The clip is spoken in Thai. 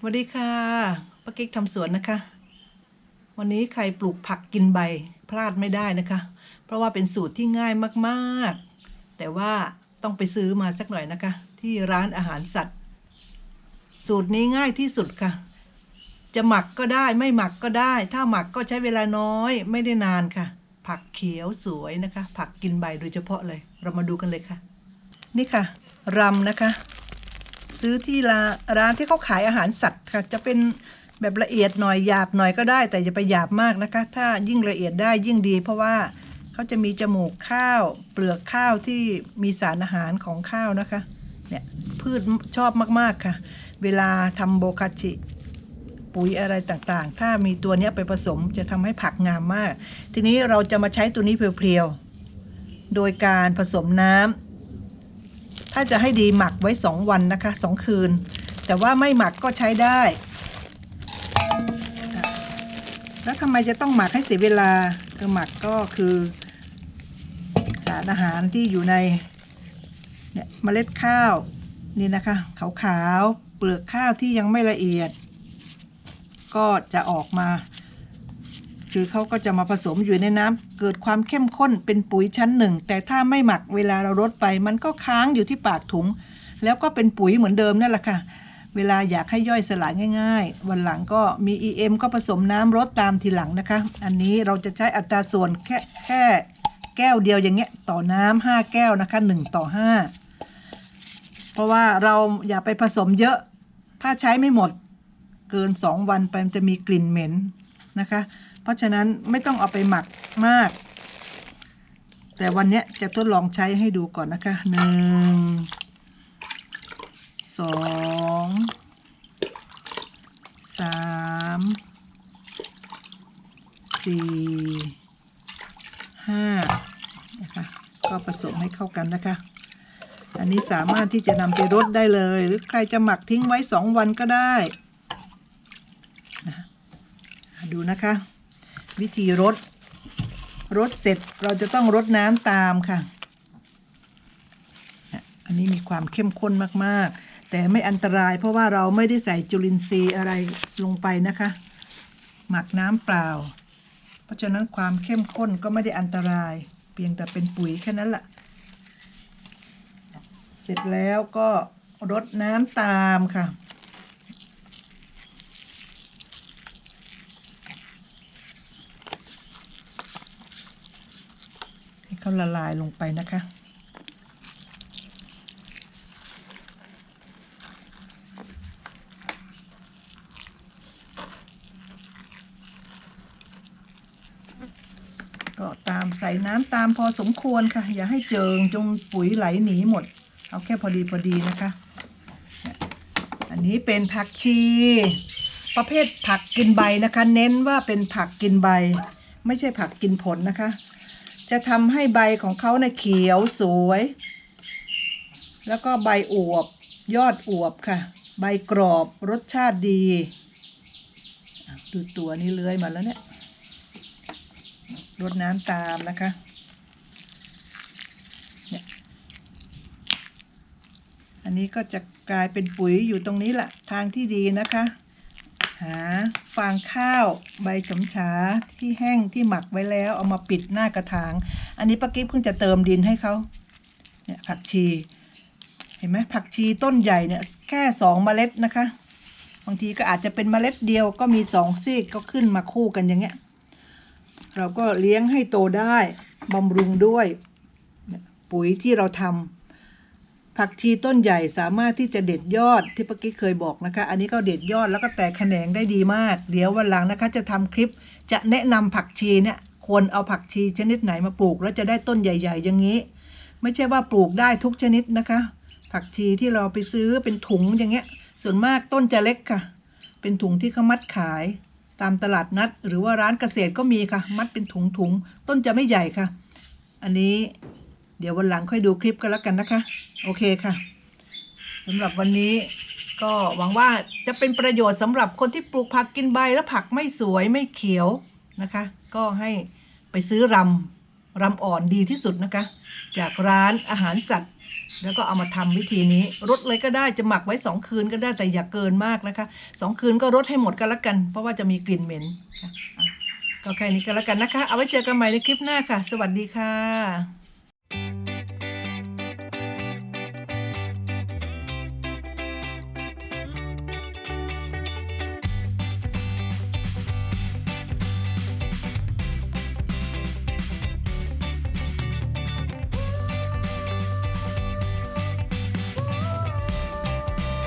สวัสดีค่ะป้ากิ๊กทำสวนนะคะ วันนี้ใครปลูกผักกินใบพลาดไม่ได้นะคะ เพราะว่าเป็นสูตรที่ง่ายมากๆ แต่ว่าต้องไปซื้อมาสักหน่อยนะคะ ที่ร้านอาหารสัตว์ สูตรนี้ง่ายที่สุดค่ะ จะหมักก็ได้ไม่หมักก็ได้ ถ้าหมักก็ใช้เวลาน้อยไม่ได้นานค่ะ ผักเขียวสวยนะคะ ผักกินใบโดยเฉพาะเลย เรามาดูกันเลยค่ะ นี่ค่ะรำนะคะ ซื้อที่ร้านร้านที่เขาขายอาหารสัตว์ค่ะ จะเป็นแบบละเอียดหน่อยหยาบหน่อยก็ได้ แต่อย่าไปหยาบมากนะคะ ถ้ายิ่งละเอียดได้ยิ่งดี เพราะว่าเขาจะมีจมูกข้าว เปลือกข้าวที่มีสารอาหารของข้าวนะคะเนี่ยพืชชอบมากๆค่ะ เวลาทำโบคาชิ ปุ๋ยอะไรต่างๆ ถ้ามีตัวนี้ไปผสมจะทำให้ผักงามมาก ทีนี้เราจะมาใช้ตัวนี้เพียวๆโดยการผสมน้ำ ถ้าจะให้ดีหมักไว้ 2 วันนะคะ 2 คืน แต่ว่าไม่หมักก็ใช้ได้ แล้วทำไมจะต้องหมักให้เสียเวลาคือหมักก็คือ สารอาหารที่อยู่ในเนี่ยเมล็ดข้าวนี่นะคะขาวๆเปลือกข้าวที่ยังไม่ละเอียด ก็จะออกมา คือเขาก็จะมาผสมอยู่ในน้ำเกิดความเข้มข้นเป็นปุ๋ยชั้นหนึ่ง แต่ถ้าไม่หมักเวลาเรารดไป มันก็ค้างอยู่ที่ปากถุง แล้วก็เป็นปุ๋ยเหมือนเดิมนั่นแหละค่ะ เวลาอยากให้ย่อยสลายง่าย ๆ วันหลังก็มี EM ก็ผสมน้ำรดตามทีหลังนะคะ อันนี้เราจะใช้อัตราส่วนแค่แค่แก้วเดียวอย่างเงี้ยต่อน้ำห้าแก้วนะคะหนึ่งต่อห้าเพราะว่าเราอย่าไปผสมเยอะ ถ้าใช้ไม่หมดเกิน 2 วันไปมันจะมีกลิ่นเหม็นนะคะ ราะฉะนั้นไม่ต้องเอาไปหมักมาก แต่วันนี้จะทดลองใช้ให้ดูก่อนนะคะหนึ่งสองสามสี่ห้านะคะก็ผสมให้เข้ากันนะคะ อันนี้สามารถที่จะนำไปรดได้เลย หรือใครจะหมักทิ้งไว้สองวันก็ได้ ดูนะคะ วิธีรดรดเสร็จเราจะต้องรดน้ำตามค่ะอันนี้มีความเข้มข้นมากๆ แต่ไม่อันตรายเพราะว่าเราไม่ได้ใส่จุลินทรีย์อะไรลงไปนะคะ หมักน้ำเปล่า เพราะฉะนั้นความเข้มข้นก็ไม่ได้อันตราย เพียงแต่เป็นปุ๋ยแค่นั้นแหละเสร็จแล้วก็รดน้ำตามค่ะ ละลายลงไปนะคะ ก็ตามใส่น้ำตามพอสมควรค่ะ อย่าให้เจิงจงปุ๋ยไหลหนีหมด เอาแค่พอดีพอดีนะคะ อันนี้เป็นผักชี ประเภทผักกินใบนะคะ เน้นว่าเป็นผักกินใบ ไม่ใช่ผักกินผลนะคะ จะทำให้ใบของเขาเนะ่เขียวสวย แล้วก็ใบอวบ ยอดอวบค่ะ ใบกรอบรสชาติดี ดูตัวนี้เลื้อยมาแล้วเนี่ยรดน้ำตามนะคะเนี่ยอันนี้ก็จะกลายเป็นปุ๋ยอยู่ตรงนี้แหละทางที่ดีนะคะ ฟางข้าวใบฉมฉาที่แห้งที่หมักไว้แล้ว เอามาปิดหน้ากระถาง อันนี้ป้ากิ๊บเพิ่งจะเติมดินให้เขาเนี่ยผักชี เห็นไหมผักชีต้นใหญ่เนี่ยแค่สองเมล็ดนะคะ บางทีก็อาจจะเป็นเมล็ดเดียวก็มีสองซีกก็ขึ้นมาคู่กันอย่างเงี้ย เราก็เลี้ยงให้โตได้บำรุงด้วยเนี่ยปุ๋ยที่เราทำ ผักชีต้นใหญ่สามารถที่จะเด็ดยอดที่เมื่อกี้เคยบอกนะคะ อันนี้ก็เด็ดยอดแล้วก็แตกแขนงได้ดีมาก เดี๋ยววันหลังนะคะจะทำคลิปจะแนะนำผักชีเนี่ยควรเอาผักชีชนิดไหนมาปลูก แล้วจะได้ต้นใหญ่ ๆ อย่างนี้ ไม่ใช่ว่าปลูกได้ทุกชนิดนะคะ ผักชีที่เราไปซื้อเป็นถุงอย่างเงี้ย ส่วนมากต้นจะเล็กค่ะ เป็นถุงที่เขามัดขาย ตามตลาดนัด หรือว่าร้านเกษตรก็มีค่ะ มัดเป็นถุงถุงๆต้นจะไม่ใหญ่ค่ะ อันนี้ เดี๋ยววันหลังค่อยดูคลิปกันแล้วกันนะคะ โอเคค่ะสำหรับวันนี้ก็หวังว่าจะเป็นประโยชน์สำหรับคนที่ปลูกผักกินใบแล้วผักไม่สวยไม่เขียวนะคะ ก็ให้ไปซื้อรำรำอ่อนดีที่สุดนะคะ จากร้านอาหารสัตว์ แล้วก็เอามาทำวิธีนี้รดเลยก็ได้จะหมักไว้สองคืนก็ได้แต่อย่าเกินมากนะคะสองคืนก็รดให้หมดกันละกัน เพราะว่าจะมีกลิ่นเหม็นก็แค่นี้ก็แล้วกันนะคะ เอาไว้เจอกันใหม่ในคลิปหน้าค่ะ สวัสดีค่ะ